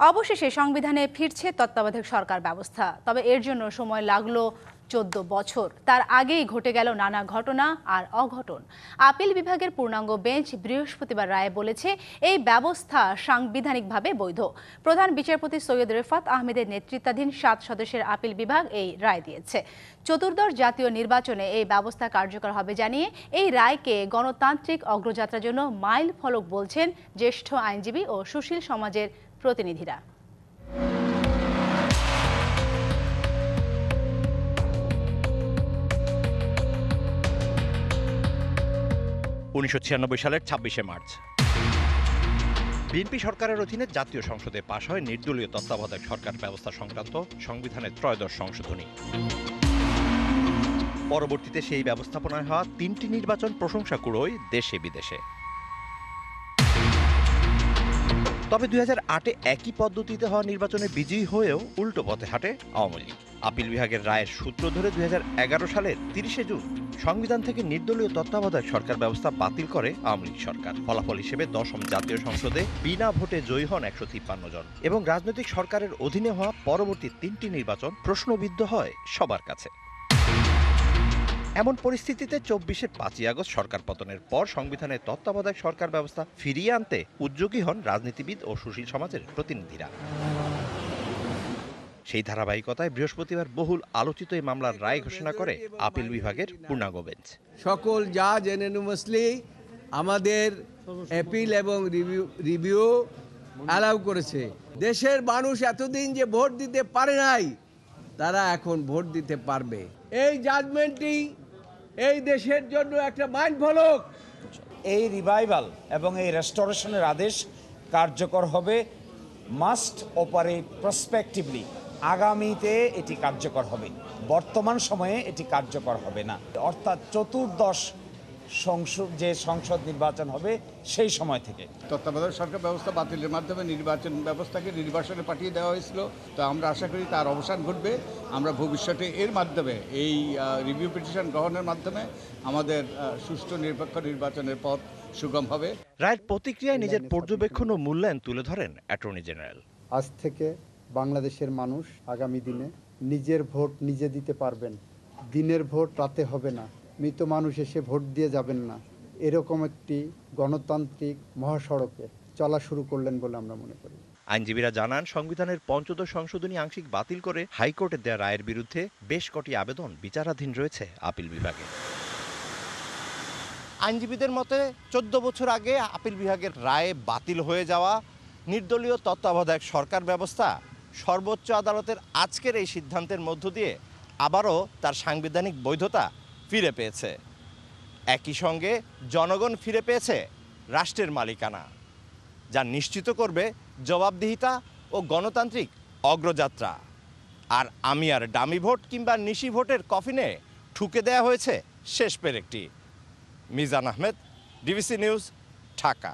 অবশেষে সংবিধানে ফিরছে তত্ত্বাবধায়ক সরকার ব্যবস্থা। তবে এর জন্য সময় লাগল চোদ্দ বছর। তার আগেই ঘটে গেল নানা ঘটনা আর অঘটন। আপিল বিভাগের পূর্ণাঙ্গ বেঞ্চ বৃহস্পতিবার রায়ে বলেছে, এই ব্যবস্থা সাংবিধানিকভাবে বৈধ। প্রধান বিচারপতি সৈয়দ রেফাত আহমেদের নেতৃত্বাধীন সাত সদস্যের আপিল বিভাগ এই রায় দিয়েছে। চতুর্দশ জাতীয় নির্বাচনে এই ব্যবস্থা কার্যকর হবে জানিয়ে এই রায়কে গণতান্ত্রিক অগ্রযাত্রার জন্য মাইল ফলক বলছেন জ্যেষ্ঠ আইনজীবী ও সুশীল সমাজের প্রতিনিধিরা। উনিশশো ছিয়ানব্বই সালের ছাব্বিশে মার্চ। বিএনপি সরকারের অধীনে জাতীয় সংসদে পাশ হয় নির্দলীয় তত্ত্বাবধায়ক সরকার ব্যবস্থা সংক্রান্ত সংবিধানের ত্রয়োদশ সংশোধনী। পরবর্তীতে সেই ব্যবস্থাপনায় হওয়া তিনটি নির্বাচন প্রশংসা কুড়োয় দেশে বিদেশে। তবে দুই হাজার আটে একই পদ্ধতিতে হওয়া নির্বাচনে বিজয়ী হয়েও উল্টো পথে হাঁটে আওয়ামী লীগ। আপিল বিভাগের রায়ের সূত্র ধরে দুই হাজার এগারো সালের তিরিশে জুন সংবিধান থেকে নির্দলীয় তত্ত্বাবধায়ক সরকার ব্যবস্থা বাতিল করে আওয়ামী লীগ সরকার। ফলাফল হিসেবে দশম জাতীয় সংসদে বিনা ভোটে জয়ী হন একশো তিপ্পান্ন জন। এবং রাজনৈতিক সরকারের অধীনে হওয়া পরবর্তী তিনটি নির্বাচন প্রশ্নবিদ্ধ হয় সবার কাছে। এমন পরিস্থিতিতে চব্বিশের পাঁচই আগস্ট সরকার পতনের পর সংবিধানের তত্ত্বাবধায়ক সরকার ব্যবস্থা ফিরিয়ে আনতে উদ্যোগী হন রাজনীতিবিদ ও সুশীল সমাজের প্রতিনিধিরা। সেই ধারাবাহিকতায় বৃহস্পতিবার বহুল আলোচিত এই মামলার রায় ঘোষণা করে আপিল বিভাগের পূর্ণাঙ্গ বেঞ্চ। সকল জাজ এনএনুমাসলি আমাদের অ্যাপিল এবং রিভিউ রিভিউ অ্যালাউ করেছে। দেশের মানুষ এতদিন যে ভোট দিতে পারে নাই, তারা এখন ভোট দিতে পারবে। এই জাজমেন্টটি এই দেশের জন্য একটা মাইন্ড ফলক এই রিভাইভাল এবং এই রেস্টোরেশনের আদেশ কার্যকর হবে মাস্ট অপারেট প্রসপেক্টিভলি আগামীতে এটি কার্যকর হবে, বর্তমান সময়ে এটি কার্যকর হবে না। অর্থাৎ চতুর্দশ সংসদ যে সংসদ নির্বাচন হবে সেই সময় থেকে। তত্ত্বাবধায়ক সরকার ব্যবস্থা বাতিলের মাধ্যমে নির্বাচন ব্যবস্থাকে নির্বাচনে পাঠিয়ে দেওয়া হয়েছিল। তো আমরা আশা করি তার অবসান ঘটবে। আমরা ভবিষ্যতে এর মাধ্যমে এই রিভিউ পিটিশন গ্রহণের মাধ্যমে আমাদের সুষ্ঠু নিরপেক্ষ নির্বাচনের পথ সুগম হবে। রায়ের প্রতিক্রিয়ায় নিজের পর্যবেক্ষণ ও মূল্যায়ন তুলে ধরেন অ্যাটর্নি জেনারেল। আজ থেকে বাংলাদেশের মানুষ আগামী দিনে নিজের ভোট নিজে দিতে পারবেন। দিনের ভোট রাতে হবে না। মৃত মানুষ এসে ভোট দিয়ে যাবেন না। এরকম একটি গণতান্ত্রিক মহাসড়কে চলা শুরু করলেন বলে আমরা মনে করি। আইনজীবীরা জানান সংবিধানের পঞ্চদশ সংশোধনী আংশিক বাতিল করে হাইকোর্টের দেয়া রায়ের বিরুদ্ধে বেশ কটি আবেদন বিচারাধীন রয়েছে আপিল বিভাগে। আইনজীবীদের মতে চোদ্দ বছর আগে আপিল বিভাগের রায়ে বাতিল হয়ে যাওয়া নির্দলীয় তত্ত্বাবধায়ক সরকার ব্যবস্থা সর্বোচ্চ আদালতের আজকের এই সিদ্ধান্তের মধ্য দিয়ে আবারও তার সাংবিধানিক বৈধতা ফিরে পেয়েছে। একই সঙ্গে জনগণ ফিরে পেয়েছে রাষ্ট্রের মালিকানা, যা নিশ্চিত করবে জবাবদিহিতা ও গণতান্ত্রিক অগ্রযাত্রা। আর আমি আর ডামি ভোট কিংবা নিশি ভোটের কফিনে ঠুকে দেয়া হয়েছে শেষ পেরেকটি। Mizan Ahmed, DBC news, Dhaka.